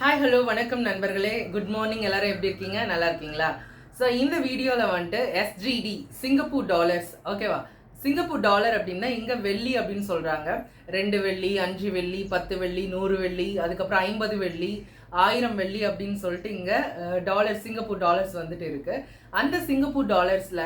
Hi hello வணக்கம் நண்பர்களே. Good morning எல்லாரும் எப்படி இருக்கீங்க? நல்லா இருக்கீங்களா? ஸோ இந்த வீடியோவில் வந்துட்டு எஸ்ஜிடி சிங்கப்பூர் டாலர்ஸ் ஓகேவா சிங்கப்பூர் டாலர் அப்படின்னா இங்கே வெள்ளி அப்படின்னு சொல்கிறாங்க ரெண்டு வெள்ளி அஞ்சு வெள்ளி பத்து வெள்ளி நூறு வெள்ளி அதுக்கப்புறம் ஐம்பது வெள்ளி ஆயிரம் வெள்ளி அப்படின்னு சொல்லிட்டு இங்கே டாலர் சிங்கப்பூர் டாலர்ஸ் வந்துட்டு இருக்கு. அந்த சிங்கப்பூர் டாலர்ஸில்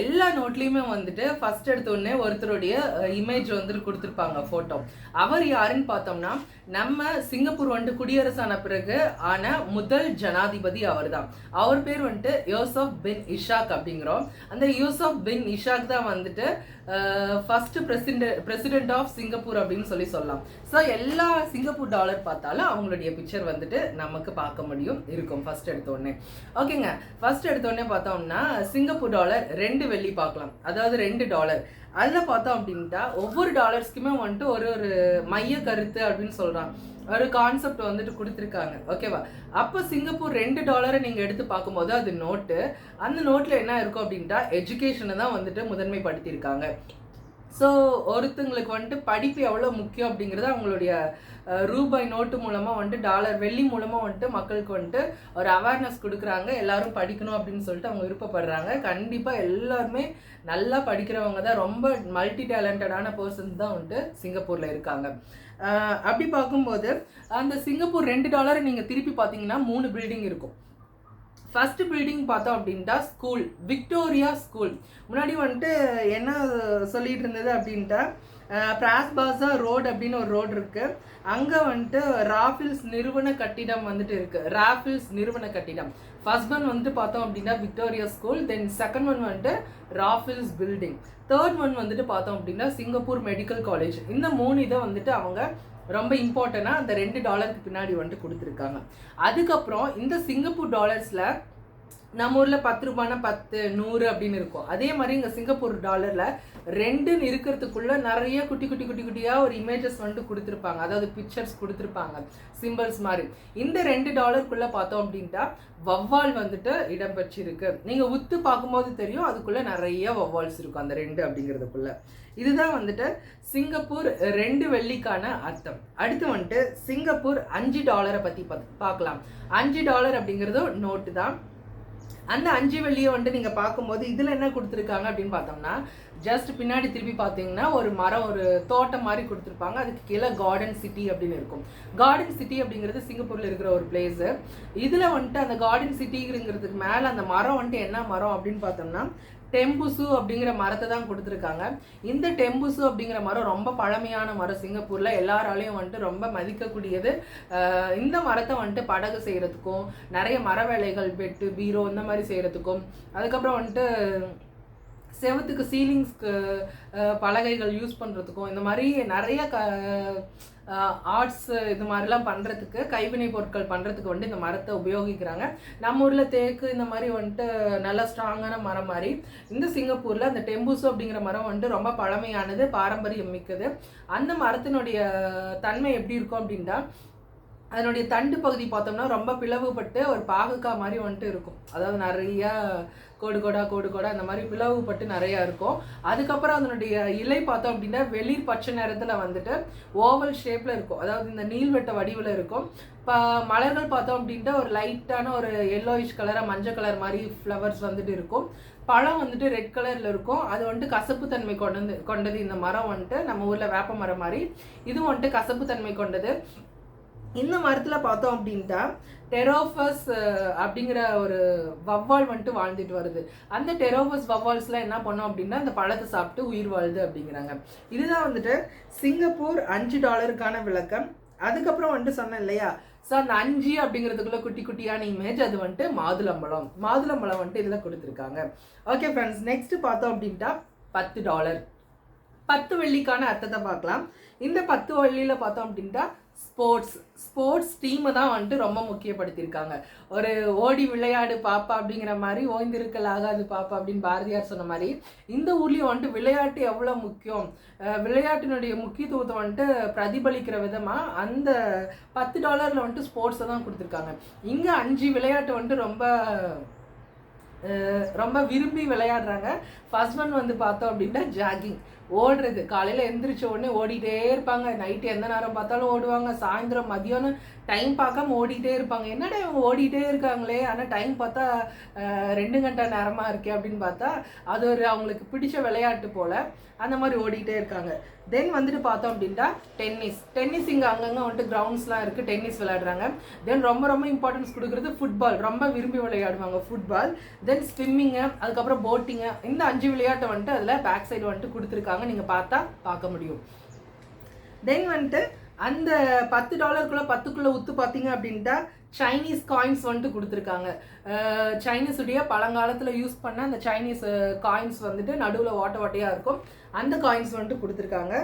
எல்லா நோட்லேயுமே வந்துட்டு ஃபர்ஸ்ட் எடுத்தோடனே ஒருத்தருடைய இமேஜ் வந்துட்டு கொடுத்துருப்பாங்க ஃபோட்டோ அவர் யாருன்னு பார்த்தோம்னா நம்ம சிங்கப்பூர் வந்துட்டு குடியரசான பிறகு ஆன முதல் ஜனாதிபதி அவர் தான் அவர் பேர் வந்துட்டு யோசப் பின் இஷாக் அப்படிங்கிறோம். அந்த யூசப் பின் இஷாக் தான் வந்துட்டு first president president of Singapore அப்படின்னு சொல்லி சொல்லலாம். ஸோ எல்லா சிங்கப்பூர் டாலர் பார்த்தாலும் அவங்களுடைய பிக்சர் வந்துட்டு நமக்கு பார்க்க முடியும் இருக்கும் ஃபர்ஸ்ட் எடுத்தோடனே ஓகேங்க ஃபர்ஸ்ட் எடுத்தோடனே பார்த்தோம்னா சிங்கப்பூர் டாலர் ரெண்டு வெள்ளி பார்க்கலாம். அதாவது ரெண்டு டாலர் அதில் பார்த்தோம் அப்படின்ட்டா ஒவ்வொரு டாலர்ஸ்க்குமே வந்துட்டு ஒரு ஒரு மைய கருத்து அப்படின்னு சொல்கிறான் ஒரு கான்செப்ட் வந்துட்டு கொடுத்துருக்காங்க. ஓகேவா அப்போ சிங்கப்பூர் ரெண்டு டாலரை நீங்கள் எடுத்து பார்க்கும்போது அது நோட்டு அந்த நோட்டில் என்ன இருக்கும் அப்படின்ட்டா எஜுகேஷனை தான் வந்துட்டு முதன்மைப்படுத்தியிருக்காங்க. ஸோ ஒருத்தங்களுக்கு வந்துட்டு படிப்பு எவ்வளோ முக்கியம் அப்படிங்கிறது அவங்களுடைய ரூபாய் நோட்டு மூலமாக வந்துட்டு டாலர் வெள்ளி மூலமாக வந்துட்டு மக்களுக்கு வந்துட்டு ஒரு அவேர்னஸ் கொடுக்குறாங்க. எல்லாரும் படிக்கணும் அப்படின்னு சொல்லிட்டு அவங்க விருப்பப்படுறாங்க. கண்டிப்பாக எல்லாருமே நல்லா படிக்கிறவங்க தான். ரொம்ப மல்டி டேலண்டடான பர்சன்ஸ் தான் வந்துட்டு சிங்கப்பூரில் இருக்காங்க. அப்படி பார்க்கும்போது அந்த சிங்கப்பூர் ரெண்டு டாலரை நீங்கள் திருப்பி பார்த்தீங்கன்னா மூணு பில்டிங் இருக்கும். ஃபர்ஸ்ட் பில்டிங் பார்த்தோம் அப்படின்ட்டா ஸ்கூல் விக்டோரியா ஸ்கூல் முன்னாடி வந்துட்டு என்ன சொல்லிட்டு இருந்தது அப்படின்ட்டா பிராஸ்பாசா ரோடு அப்படின்னு ஒரு ரோடு இருக்கு. அங்கே வந்துட்டு ராஃபில்ஸ் நிறுவன கட்டிடம் வந்துட்டு இருக்கு. ராஃபில்ஸ் நிறுவன கட்டிடம். ஃபர்ஸ்ட் ஒன் வந்துட்டு பார்த்தோம் அப்படின்னா Victoria school then second one வந்துட்டு ராஃபில்ஸ் பில்டிங் தேர்ட் ஒன் வந்துட்டு பார்த்தோம் அப்படின்னா சிங்கப்பூர் மெடிக்கல் காலேஜ் இந்த மூணு இதை வந்துட்டு அவங்க ரொம்ப இம்பார்ட்டனாக அந்த ரெண்டு டாலருக்கு பின்னாடி வந்துட்டு கொடுத்துருக்காங்க. அதுக்கப்புறம் இந்த சிங்கப்பூர் டாலர்ஸில் நம்ம ஊரில் பத்து ரூபானா பத்து நூறு அப்படின்னு இருக்கும். அதே மாதிரி இங்கே சிங்கப்பூர் டாலரில் ரெண்டுன்னு இருக்கிறதுக்குள்ள நிறைய குட்டி குட்டி குட்டி குட்டியாக ஒரு இமேஜஸ் வந்துட்டு கொடுத்துருப்பாங்க. அதாவது பிக்சர்ஸ் கொடுத்துருப்பாங்க. சிம்பிள்ஸ் மாதிரி. இந்த ரெண்டு டாலருக்குள்ளே பார்த்தோம் அப்படின்ட்டா வவ்வால் வந்துட்டு இடம்பெற்றிருக்கு. நீங்கள் உத்து பார்க்கும்போது தெரியும் அதுக்குள்ளே நிறைய வவ்வால்ஸ் இருக்கும் அந்த ரெண்டு அப்படிங்கிறதுக்குள்ளே. இதுதான் வந்துட்டு சிங்கப்பூர் ரெண்டு வெள்ளிக்கான அர்த்தம். அடுத்து வந்துட்டு சிங்கப்பூர் அஞ்சு டாலரை பற்றி பார்க்கலாம். அஞ்சு டாலர் அப்படிங்கிறதும் நோட்டு தான். அந்த அஞ்சு வெள்ளியை வந்துட்டு நீங்கள் பார்க்கும்போது இதில் என்ன கொடுத்துருக்காங்க அப்படின்னு பார்த்தோம்னா ஜஸ்ட் பின்னாடி திருப்பி பார்த்தீங்கன்னா ஒரு மரம் ஒரு தோட்டம் மாதிரி கொடுத்துருப்பாங்க. அதுக்கு கீழே கார்டன் சிட்டி அப்படின்னு இருக்கும். கார்டன் சிட்டி அப்படிங்கிறது சிங்கப்பூரில் இருக்கிற ஒரு பிளேஸு இதில் வந்துட்டு அந்த கார்டன் சிட்டிங்கிறதுக்கு மேலே அந்த மரம் வந்துட்டு என்ன மரம் அப்படின்னு பார்த்தோம்னா டெம்புசு அப்படிங்கிற மரத்தை தான் கொடுத்துருக்காங்க. இந்த டெம்புசு அப்படிங்கிற மரம் ரொம்ப பழமையான மரம். சிங்கப்பூரில் எல்லாராலையும் வந்துட்டு ரொம்ப மதிக்கக்கூடியது. இந்த மரத்தை வந்துட்டு படகு செய்கிறதுக்கும் நிறைய மர வேலைகள் பெட்டு பீரோ இந்த மாதிரி செய்கிறதுக்கும் அதுக்கப்புறம் வந்துட்டு செவத்துக்கு சீலிங்ஸ்க்கு பலகைகள் யூஸ் பண்ணுறதுக்கும் இந்த மாதிரி நிறைய க ஆர்ட்ஸ் இது மாதிரிலாம் பண்ணுறதுக்கு கைவினை பொருட்கள் பண்ணுறதுக்கு வந்துட்டு இந்த மரத்தை உபயோகிக்கிறாங்க. நம்ம ஊரில் தேக்கு இந்த மாதிரி வந்துட்டு நல்ல ஸ்ட்ராங்கான மரம் மாதிரி. இந்த சிங்கப்பூரில் அந்த டெம்பூசு அப்படிங்கிற மரம் வந்துட்டு ரொம்ப பழமையானது பாரம்பரியம் மிக்கது. அந்த மரத்தினுடைய தன்மை எப்படி இருக்கும் அப்படின்னா அதனுடைய தண்டு பகுதி பார்த்தோம்னா ரொம்ப பிளவுபட்டு ஒரு பாகுக்கா மாதிரி வந்துட்டு இருக்கும். அதாவது நிறையா கோடு கோடா கோடு கோடா அந்த மாதிரி பிளவுபட்டு நிறையா இருக்கும். அதுக்கப்புறம் அதனுடைய இலை பார்த்தோம் அப்படின்னா வெளிர் பச்சை நேரத்தில் வந்துட்டு ஓவல் ஷேப்பில் இருக்கும். அதாவது இந்த நீள்வட்ட வடிவில் இருக்கும். இப்போ மலர்கள் பார்த்தோம் அப்படின்ட்டு ஒரு லைட்டான ஒரு எல்லோயிஷ் கலராக மஞ்சள் கலர் மாதிரி ஃப்ளவர்ஸ் வந்துட்டு இருக்கும். பழம் வந்துட்டு ரெட் கலரில் இருக்கும். அது வந்துட்டு கசப்பு தன்மை கொண்டது கொண்டது. இந்த மரம் வந்துட்டு நம்ம ஊரில் வேப்ப மரம் மாதிரி. இது வந்துட்டு கசப்பு தன்மை கொண்டது. இந்த மரத்தில் பார்த்தோம் அப்படின்ட்டா டெரோஃபஸ் அப்படிங்கிற ஒரு வவ்வால் வந்துட்டு வாழ்ந்துட்டு வருது. அந்த டெரோஃபஸ் வவ்வால்ஸ்லாம் என்ன பண்ணோம் அப்படின்னா அந்த பழத்தை சாப்பிட்டு உயிர் வாழுது அப்படிங்கிறாங்க. இதுதான் வந்துட்டு சிங்கப்பூர் அஞ்சு டாலருக்கான விளக்கம். அதுக்கப்புறம் வந்துட்டு சொன்னேன் இல்லையா? ஸோ அந்த அஞ்சு அப்படிங்கிறதுக்குள்ள குட்டி குட்டியான இமேஜ் அது வந்துட்டு மாதுளம்பழம். மாதுளம்பழம் வந்துட்டு இதில் கொடுத்துருக்காங்க. ஓகே ஃப்ரெண்ட்ஸ் நெக்ஸ்ட் பார்த்தோம் அப்படின்ட்டா பத்து டாலர். பத்து வெள்ளிக்கான அர்த்தத்தை பார்க்கலாம். இந்த பத்து வெள்ளியில் பார்த்தோம் அப்படின்ட்டா ஸ்போர்ட்ஸ் ஸ்போர்ட்ஸ் டீமை தான் வந்துட்டு ரொம்ப முக்கியப்படுத்தியிருக்காங்க. ஒரு ஓடி விளையாடு பாப்பா அப்படிங்கிற மாதிரி ஓய்ந்திருக்கல் ஆகாது பாப்பா அப்படின்னு பாரதியார் சொன்ன மாதிரி இந்த ஊர்லேயும் வந்துட்டு விளையாட்டு எவ்வளோ முக்கியம்? விளையாட்டினுடைய முக்கியத்துவத்தை வந்துட்டு பிரதிபலிக்கிற விதமாக அந்த பத்து டாலரில் வந்துட்டு ஸ்போர்ட்ஸை தான் கொடுத்துருக்காங்க. இங்கே அஞ்சு விளையாட்டு வந்துட்டு ரொம்ப ரொம்ப விரும்பி விளையாடுறாங்க. ஃபர்ஸ்ட் ஒன் வந்து பார்த்தோம் அப்படின்னா ஜாகிங் ஓடுறது. காலையில் எந்திரிச்ச உடனே ஓடிட்டே இருப்பாங்க. நைட்டு எந்த நேரம் பார்த்தாலும் ஓடுவாங்க. சாயந்தரம் மதியானம் டைம் பார்க்காம ஓடிட்டே இருப்பாங்க. என்னடா இவங்க ஓடிட்டே இருக்காங்களே? ஆனால் டைம் பார்த்தா ரெண்டு கண்டா நேரமாக இருக்கே அப்படின்னு பார்த்தா அது ஒரு அவங்களுக்கு பிடிச்ச விளையாட்டு போல் அந்த மாதிரி ஓடிட்டே இருக்காங்க. தென் வந்துட்டு பார்த்தோம் அப்படின்ட்டா டென்னிஸ் டென்னிஸ் இங்கே அங்கங்கே வந்துட்டு கிரவுண்ட்ஸ்லாம் இருக்குது டென்னிஸ் விளையாடுறாங்க. தென் ரொம்ப ரொம்ப இம்பார்ட்டன்ஸ் கொடுக்குறது ஃபுட்பால் ரொம்ப விரும்பி விளையாடுவாங்க ஃபுட்பால் தென் ஸ்விம்மிங்கு அதுக்கப்புறம் போட்டிங்கு இந்த அஞ்சு விளையாட்டை வந்துட்டு அதில் பேக் சைடு வந்துட்டு கொடுத்துருக்காங்க. நீங்கள் பார்த்தா பார்க்க முடியும். தென் வந்துட்டு அந்த பத்து டாலருக்குள்ள பத்துக்குள்ள உத்து பார்த்தீங்க அப்படின்ட்டா சைனீஸ் காயின்ஸ் வந்துட்டு கொடுத்துருக்காங்க. சைனீஸுடைய பழங்காலத்தில் யூஸ் பண்ண அந்த சைனீஸ் காயின்ஸ் வந்துட்டு நடுவில் ஓட்ட ஓட்டையாக இருக்கும். அந்த காயின்ஸ் வந்துட்டு கொடுத்துருக்காங்க.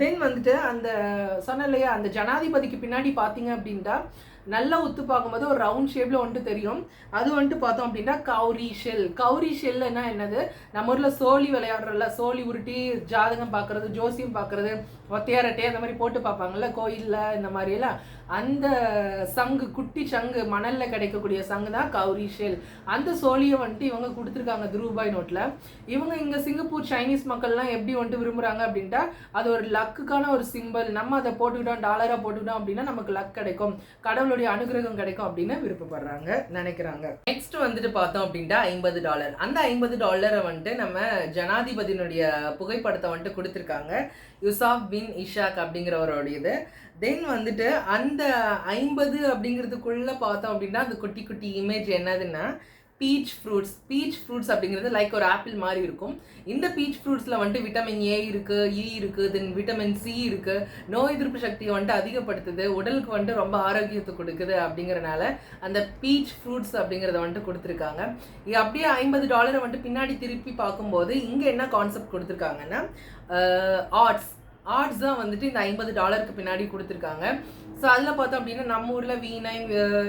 தென் வந்துட்டு அந்த சொன்ன இல்லையா அந்த ஜனாதிபதிக்கு பின்னாடி பார்த்தீங்க அப்படின்ட்டா நல்லா உத்து பார்க்கும்போது ஒரு ரவுண்ட் ஷேப்பில் வந்துட்டு தெரியும். அது வந்துட்டு பார்த்தோம் அப்படின்னா கௌரி ஷெல் கௌரி ஷெல்லுன்னா என்னது? நம்ம ஊரில் சோழி விளையாடுறல சோழி உருட்டி ஜாதகம் பார்க்குறது ஜோசியம் பார்க்குறது ஒத்தையாரட்டை அந்த மாதிரி போட்டு பார்ப்பாங்கல்ல கோயிலில் இந்த மாதிரி எல்லாம். அந்த சங்கு குட்டி சங்கு மணலில் கிடைக்கக்கூடிய சங்கு தான் கௌரி ஷெல் அந்த சோழியை வந்துட்டு இவங்க கொடுத்துருக்காங்க ரூபாய் நோட்டில் இவங்க இங்கே சிங்கப்பூர் சைனீஸ் மக்கள்லாம் எப்படி வந்துட்டு விரும்புகிறாங்க அப்படின்ட்டா அது ஒரு லக்குக்கான ஒரு சிம்பிள் நம்ம அதை போட்டுக்கிட்டோம் டாலராக போட்டுக்கிட்டோம் அப்படின்னா நமக்கு லக் கிடைக்கும். கடவுள் கடவுளுடைய அனுகிரகம் கிடைக்கும் அப்படின்னு விருப்பப்படுறாங்க நினைக்கிறாங்க. நெக்ஸ்ட் வந்துட்டு பார்த்தோம் அப்படின்ட்டு ஐம்பது டாலர் அந்த ஐம்பது டாலரை வந்துட்டு நம்ம ஜனாதிபதியினுடைய புகைப்படத்தை வந்துட்டு கொடுத்துருக்காங்க. யுசாப் பின் இஷாக் அப்படிங்கிறவருடையது. தென் வந்துட்டு அந்த ஐம்பது அப்படிங்கிறதுக்குள்ள பார்த்தோம் அப்படின்னா அந்த குட்டி குட்டி இமேஜ் என்னதுன்னா பீச் ஃப்ரூட்ஸ் பீச் ஃப்ரூட்ஸ் அப்படிங்கிறது லைக் ஒரு ஆப்பிள் மாதிரி இருக்கும். இந்த பீச் ஃப்ரூட்ஸில் வந்துட்டு விட்டமின் ஏ இருக்குது இ e இருக்குது தென் விட்டமின் சி இருக்குது நோய் எதிர்ப்பு சக்தியை வந்துட்டு அதிகப்படுத்துது. உடலுக்கு வந்துட்டு ரொம்ப ஆரோக்கியத்தை கொடுக்குது அப்படிங்கிறனால அந்த பீச் ஃப்ரூட்ஸ் அப்படிங்கிறத வந்துட்டு கொடுத்துருக்காங்க. இது அப்படியே ஐம்பது டாலரை வந்துட்டு பின்னாடி திருப்பி பார்க்கும்போது இங்கே என்ன கான்செப்ட் கொடுத்துருக்காங்கன்னா ஆர்ட்ஸ் ஆர்ட்ஸ் தான் வந்துட்டு இந்த ஐம்பது டாலருக்கு பின்னாடி கொடுத்துருக்காங்க. ஸோ அதில் பார்த்தோம் அப்படின்னா நம்ம ஊரில் வீணை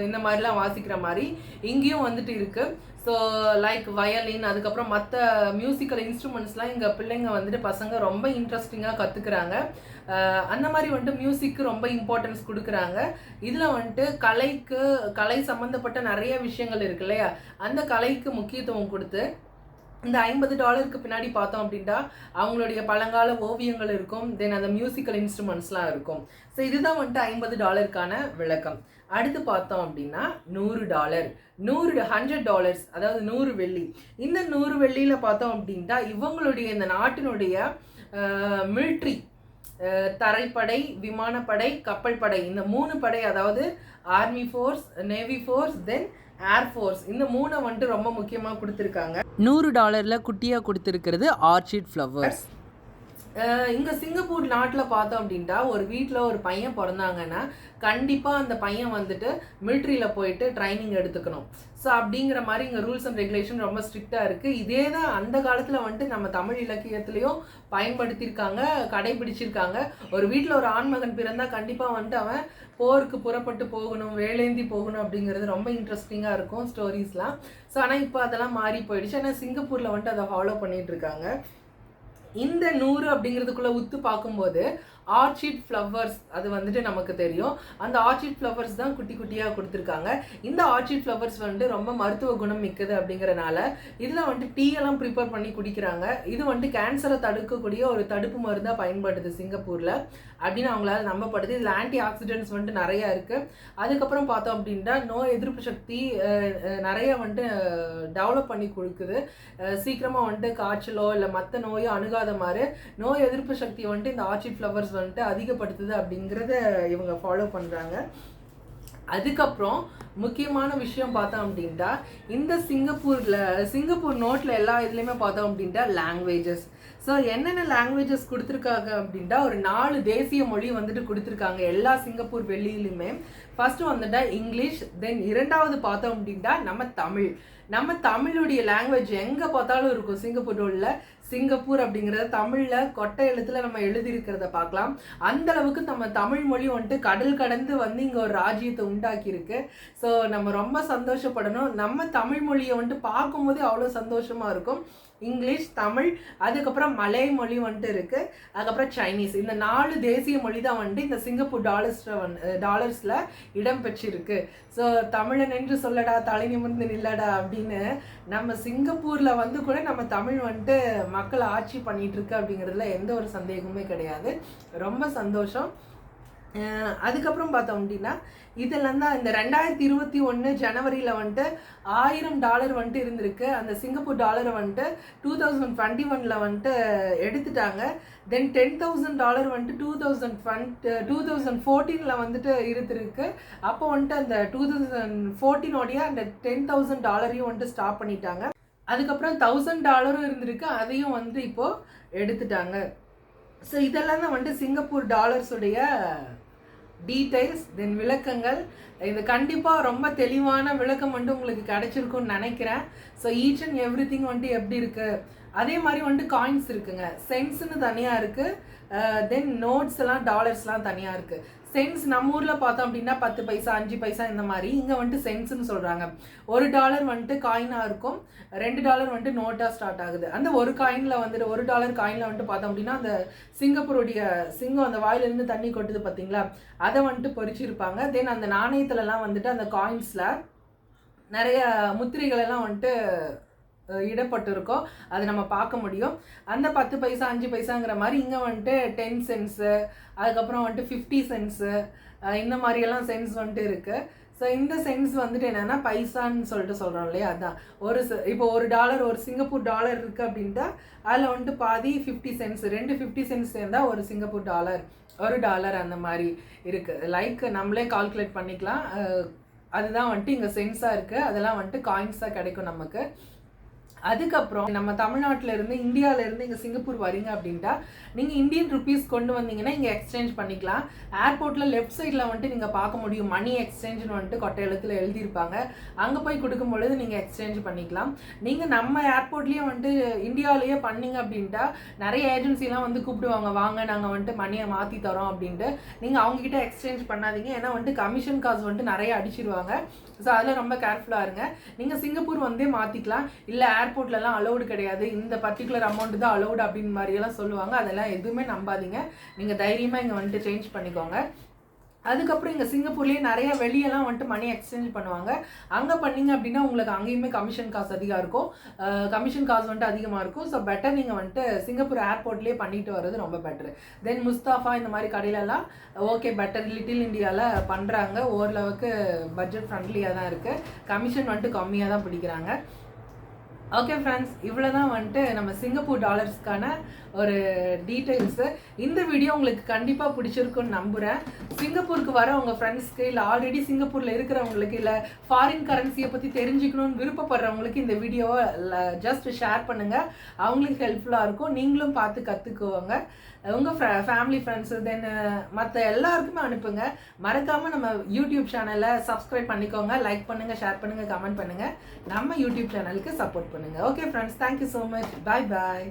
இந்த மாதிரிலாம் வாசிக்கிற மாதிரி இங்கேயும் வந்துட்டு இருக்குது ஸோ லைக் வயலின் அதுக்கப்புறம் மற்ற மியூசிக்கல் இன்ஸ்ட்ருமெண்ட்ஸ்லாம் இங்கே பிள்ளைங்க வந்துட்டு பசங்க ரொம்ப இன்ட்ரெஸ்டிங்காக கற்றுக்குறாங்க அந்த மாதிரி வந்துட்டு மியூசிக்கு ரொம்ப இம்பார்ட்டன்ஸ் கொடுக்குறாங்க. இதில் வந்துட்டு கலைக்கு கலை சம்மந்தப்பட்ட நிறைய விஷயங்கள் இருக்கு இல்லையா? அந்த கலைக்கு முக்கியத்துவம் கொடுத்து இந்த ஐம்பது டாலருக்கு பின்னாடி பார்த்தோம் அப்படின்னா அவங்களுடைய பழங்கால ஓவியங்கள் இருக்கும். தென் அந்த மியூசிக்கல் இன்ஸ்ட்ருமெண்ட்ஸ்லாம் இருக்கும். ஸோ இதுதான் வந்துட்டு ஐம்பது டாலருக்கான விளக்கம். அடுத்து பார்த்தோம் அப்படின்னா நூறு டாலர். நூறு ஹண்ட்ரட் டாலர்ஸ் அதாவது நூறு வெள்ளி. இந்த நூறு வெள்ளியில் பார்த்தோம் அப்படின்ட்டா இவங்களுடைய இந்த நாட்டினுடைய மிலிட்ரி தரைப்படை விமானப்படை கப்பல் படை இந்த மூணு படை அதாவது army force navy force then air force இந்த மூணை வந்துட்டு ரொம்ப முக்கியமாக கொடுத்துருக்காங்க. நூறு டாலரில் குட்டியாக கொடுத்துருக்கிறது ஆர்ச்சிட் ஃப்ளவர்ஸ் இங்கே சிங்கப்பூர் நாட்டில் பார்த்தோம் அப்படின்ட்டா ஒரு வீட்டில் ஒரு பையன் பிறந்தாங்கன்னா கண்டிப்பாக அந்த பையன் வந்துட்டு மிலிட்ரியில் போயிட்டு ட்ரைனிங் எடுத்துக்கணும். ஸோ அப்படிங்கிற மாதிரி இங்கே ரூல்ஸ் அண்ட் ரெகுலேஷன் ரொம்ப ஸ்ட்ரிக்டாக இருக்குது இதே தான் அந்த காலத்தில் வந்துட்டு நம்ம தமிழ் இலக்கியத்துலேயும் பயன்படுத்தியிருக்காங்க கடைபிடிச்சிருக்காங்க. ஒரு வீட்டில் ஒரு ஆண்மகன் பிறந்தால் கண்டிப்பாக வந்துட்டு அவன் போருக்கு புறப்பட்டு போகணும் வேலேந்தி போகணும் அப்படிங்கிறது ரொம்ப இன்ட்ரெஸ்டிங்காக இருக்கும் ஸ்டோரிஸ்லாம் ஸோ ஆனால் இப்போ அதெல்லாம் மாறி போயிடுச்சு. ஆனால் சிங்கப்பூரில் வந்துட்டு அதை ஃபாலோ பண்ணிகிட்டு இருக்காங்க. இந்த நூறு அப்படிங்கிறதுக்குள்ள உத்து பார்க்கும்போது ஆர்ச்சிட் ஃப்ளவர்ஸ் அது வந்துட்டு நமக்கு தெரியும். அந்த ஆர்ச்சிட் ஃப்ளவர்ஸ் தான் குட்டி குட்டியாக கொடுத்துருக்காங்க. இந்த ஆர்ச்சிட் ஃப்ளவர்ஸ் வந்துட்டு ரொம்ப மருத்துவ குணம் மிக்கது அப்படிங்கிறனால இதில் வந்துட்டு டீ எல்லாம் ப்ரிப்பேர் பண்ணி குடிக்கிறாங்க. இது வந்துட்டு கேன்சரை தடுக்கக்கூடிய ஒரு தடுப்பு மருந்தாக பயன்படுது சிங்கப்பூரில். அப்படின்னு அவங்களால நம்பப்படுது. இதில் ஆன்டி ஆக்சிடென்ட்ஸ் வந்துட்டு நிறையா இருக்குது அதுக்கப்புறம் பார்த்தோம் அப்படின்னா நோய் எதிர்ப்பு சக்தி நிறைய வந்துட்டு டெவலப் பண்ணி கொடுக்குது. சீக்கிரமாக வந்துட்டு காய்ச்சலோ இல்லை மற்ற நோயோ அணுகாத மாதிரி நோய் எதிர்ப்பு சக்தி வந்துட்டு இந்த ஆர்ச்சிட் ஃப்ளவர்ஸ் வந்துட்டு அதிகப்படுத்துது அப்படிங்கிறத இவங்க ஃபாலோ பண்ணுறாங்க அதுக்கப்புறம் முக்கியமான விஷயம் பார்த்தோம் அப்படின்ட்டா இந்த சிங்கப்பூரில் சிங்கப்பூர் நோட்டில் எல்லா இதுலேயுமே பார்த்தோம் அப்படின்ட்டா லாங்குவேஜஸ் ஸோ என்னென்ன லாங்குவேஜஸ் கொடுத்துருக்காங்க அப்படின்ட்டா ஒரு நாலு தேசிய மொழி வந்துட்டு கொடுத்துருக்காங்க எல்லா சிங்கப்பூர் வெளியிலுமே ஃபஸ்ட்டு வந்துட்டா இங்கிலீஷ் தென் இரண்டாவது பார்த்தோம் அப்படின்ட்டா நம்ம தமிழ். நம்ம தமிழுடைய லாங்குவேஜ் எங்கே பார்த்தாலும் இருக்கும். சிங்கப்பூர் உள்ள சிங்கப்பூர் அப்படிங்கிறத தமிழில் கொட்டை எழுத்துல நம்ம எழுதியிருக்கிறத பார்க்கலாம். அந்த அளவுக்கு நம்ம தமிழ் மொழி வந்துட்டு கடல் கடந்து வந்து இங்கே ஒரு ராஜ்யத்தை உண்டாக்கியிருக்கு. ஸோ நம்ம ரொம்ப சந்தோஷப்படணும். நம்ம தமிழ் மொழியை வந்துட்டு பார்க்கும்போதே அவ்வளோ சந்தோஷமாக இருக்கும். இங்கிலீஷ் தமிழ் அதுக்கப்புறம் மலை மொழி வந்துட்டு இருக்குது அதுக்கப்புறம் சைனீஸ் இந்த நாலு தேசிய மொழி தான் வந்துட்டு இந்த சிங்கப்பூர் டாலர்ஸில் வந்து டாலர்ஸில் இடம் பெற்றிருக்கு. ஸோ தமிழன் என்று சொல்லடா தலை நிமிர்ந்து நில்லடா அப்படின்னு நம்ம சிங்கப்பூரில் வந்து கூட நம்ம தமிழ் வந்துட்டு மக்கள் ஆட்சி பண்ணிகிட்ருக்கு அப்படிங்கிறதுல எந்த ஒரு சந்தேகமுமே கிடையாது. ரொம்ப சந்தோஷம். அதுக்கப்புறம் பார்த்தோம் அப்படின்னா இதெல்லாம் தான் இந்த ரெண்டாயிரத்தி இருபத்தி ஒன்று ஜனவரியில் வந்துட்டு ஆயிரம் டாலர் வந்துட்டு இருந்திருக்கு. அந்த சிங்கப்பூர் டாலரை வந்துட்டு டூ தௌசண்ட் டுவெண்ட்டி ஒனில் வந்துட்டு எடுத்துட்டாங்க. தென் டென் தௌசண்ட் டாலர் வந்துட்டு two thousand twenty two thousand ஃபோர்டீனில் வந்துட்டு இருந்திருக்கு. அப்போ வந்துட்டு அந்த டூ தௌசண்ட் ஃபோர்டீனோடைய அந்த டென் தௌசண்ட் டாலரையும் வந்துட்டு ஸ்டாப் பண்ணிட்டாங்க. அதுக்கப்புறம் தௌசண்ட் டாலரும் இருந்திருக்கு. அதையும் வந்து இப்போது எடுத்துட்டாங்க. ஸோ இதெல்லாம் தான் வந்துட்டு சிங்கப்பூர் டாலர்ஸுடைய டீட்டெயில்ஸ் தென் விளக்கங்கள். இது கண்டிப்பாக ரொம்ப தெளிவான விளக்கம் வந்துட்டு உங்களுக்கு கிடைச்சிருக்கும்னு நினைக்கிறேன். So each and everything வந்துட்டு எப்படி இருக்குது அதே மாதிரி வந்துட்டு காயின்ஸ் இருக்குங்க. சென்ஸ்னு தனியாக இருக்குது தென் நோட்ஸ் எல்லாம் டாலர்ஸ்லாம் தனியாக இருக்குது சென்ஸ் நம்ம ஊரில் பார்த்தோம் அப்படின்னா பத்து பைசா அஞ்சு பைசா இந்த மாதிரி. இங்கே வந்துட்டு சென்ஸ்னு சொல்கிறாங்க ஒரு டாலர் வந்துட்டு காயினாக இருக்கும். ரெண்டு டாலர் வந்துட்டு நோட்டாக ஸ்டார்ட் ஆகுது. அந்த ஒரு காயினில் வந்துட்டு ஒரு டாலர் காயினில் வந்துட்டு பார்த்தோம் அப்படின்னா அந்த சிங்கப்பூருடைய சிங்கம் அந்த வாயிலிருந்து தண்ணி கொட்டுது பார்த்தீங்களா? அதை வந்துட்டு பொறிச்சிருப்பாங்க. தென் அந்த நாணயத்துலலாம் வந்துட்டு அந்த காயின்ஸில் நிறைய முத்திரைகள் எல்லாம் வந்துட்டு இடப்பட்டிருக்கோ இடப்பட்டிருக்கும். அதை நம்ம பார்க்க முடியும். அந்த பத்து பைசா அஞ்சு பைசாங்கிற மாதிரி இங்கே வந்துட்டு டென் சென்ஸு அதுக்கப்புறம் வந்துட்டு ஃபிஃப்டி சென்ஸு இந்த மாதிரியெல்லாம் சென்ஸ் வந்துட்டு இருக்குது ஸோ இந்த சென்ஸ் வந்துட்டு என்னென்னா பைசான்னு சொல்லிட்டு சொல்கிறோம் இல்லையா? அதான். ஒரு இப்போ ஒரு டாலர் ஒரு சிங்கப்பூர் டாலர் இருக்குது அப்படின்ட்டா அதில் வந்துட்டு பாதி ஃபிஃப்டி சென்ஸ் ரெண்டு ஃபிஃப்டி சென்ஸ் சேர்ந்தால் ஒரு சிங்கப்பூர் டாலர் ஒரு டாலர் அந்த மாதிரி இருக்குது லைக் நம்மளே கால்குலேட் பண்ணிக்கலாம். அதுதான் வந்துட்டு இங்கே சென்ஸாக இருக்குது அதெல்லாம் வந்துட்டு காயின்ஸாக கிடைக்கும் நமக்கு. அதுக்கப்புறம் நம்ம தமிழ்நாட்டில் இருந்து இந்தியாவிலேருந்து இருந்து சிங்கப்பூர் வரீங்க அப்படின்ட்டா நீங்கள் இந்தியன் ருபீஸ் கொண்டு வந்தீங்கன்னா இங்கே எக்ஸ்சேஞ்ச் பண்ணிக்கலாம். ஏர்போர்ட்டில் லெஃப்ட் சைடில் வந்துட்டு நீங்கள் பார்க்க முடியும். மணி எக்ஸ்சேஞ்சுன்னு வந்துட்டு கொட்டை எழுத்தில் எழுதியிருப்பாங்க. அங்கே போய் கொடுக்கும் பொழுது நீங்கள் எக்ஸ்சேஞ்ச் பண்ணிக்கலாம். நீங்கள் நம்ம ஏர்போர்ட்லேயே வந்துட்டு இந்தியாவிலேயே பண்ணீங்க அப்படின்ட்டா நிறைய ஏஜென்சிலாம் வந்து கூப்பிடுவாங்க. வாங்க நாங்கள் வந்துட்டு மணியை மாற்றி தரோம் அப்படின்ட்டு. நீங்கள் அவங்கக்கிட்ட எக்ஸ்சேஞ்ச் பண்ணாதீங்க. ஏன்னா வந்துட்டு கமிஷன் காசு வந்துட்டு நிறைய அடிச்சிருவாங்க. ஸோ அதில் ரொம்ப கேர்ஃபுல்லாக இருங்க. நீங்கள் சிங்கப்பூர் வந்தே மாற்றிக்கலாம் இல்லை ஏர்போர்ட்லலாம் அலௌடு கிடையாது. இந்த பர்டிகுலர் அமௌண்ட் தான் அலௌடு அப்படின்னு மாதிரியெல்லாம் சொல்லுவாங்க. அதெல்லாம் எதுவுமே நம்பாதீங்க. நீங்கள் தைரியமாக இங்கே வந்துட்டு சேஞ்ச் பண்ணிக்கோங்க. அதுக்கப்புறம் இங்கே சிங்கப்பூர்லேயே நிறைய வெளியெல்லாம் வந்துட்டு மணி எக்ஸ்சேஞ்ச் பண்ணுவாங்க. அங்கே பண்ணீங்க அப்படின்னா உங்களுக்கு அங்கேயுமே கமிஷன் காசு அதிகம் இருக்கும். கமிஷன் காசு வந்துட்டு அதிகமாக இருக்கும். ஸோ பெட்டர் நீங்கள் வந்துட்டு சிங்கப்பூர் ஏர்போர்ட்லேயே பண்ணிட்டு வர்றது ரொம்ப பெட்டர் தென் முஸ்தாஃபா இந்த மாதிரி கடையிலலாம் ஓகே பெட்டர் லிட்டில் இந்தியாவில் பண்ணுறாங்க ஓரளவுக்கு பட்ஜெட் ஃப்ரெண்ட்லியாக தான் இருக்குது கமிஷன் வந்துட்டு கம்மியாக தான் பிடிக்கிறாங்க. ஓகே ஃப்ரெண்ட்ஸ் இவ்வளோ தான் வந்துட்டு நம்ம சிங்கப்பூர் டாலர்ஸ்க்கான ஒரு டீட்டெயில்ஸு இந்த வீடியோ உங்களுக்கு கண்டிப்பாக பிடிச்சிருக்குன்னு நம்புகிறேன் சிங்கப்பூருக்கு வர உங்கள் ஃப்ரெண்ட்ஸ்க்கு இல்லை ஆல்ரெடி சிங்கப்பூரில் இருக்கிறவங்களுக்கு இல்லை ஃபாரின் கரன்சியை பற்றி தெரிஞ்சுக்கணும்னு விருப்பப்படுறவங்களுக்கு இந்த வீடியோவை ஜஸ்ட் ஷேர் பண்ணுங்கள் அவங்களுக்கு ஹெல்ப்ஃபுல்லாக இருக்கும். நீங்களும் பார்த்து கற்றுக்குவோங்க உங்கள் ஃபேமிலி ஃப்ரெண்ட்ஸு தென் மற்ற எல்லாருக்குமே அனுப்புங்க. மறக்காமல் நம்ம யூடியூப் சேனலை சப்ஸ்கிரைப் பண்ணிக்கோங்க. லைக் பண்ணுங்கள் ஷேர் பண்ணுங்கள் கமெண்ட் பண்ணுங்கள் நம்ம யூடியூப் சேனலுக்கு சப்போர்ட் பண்ணுங்கள் okay friends thank you so much bye bye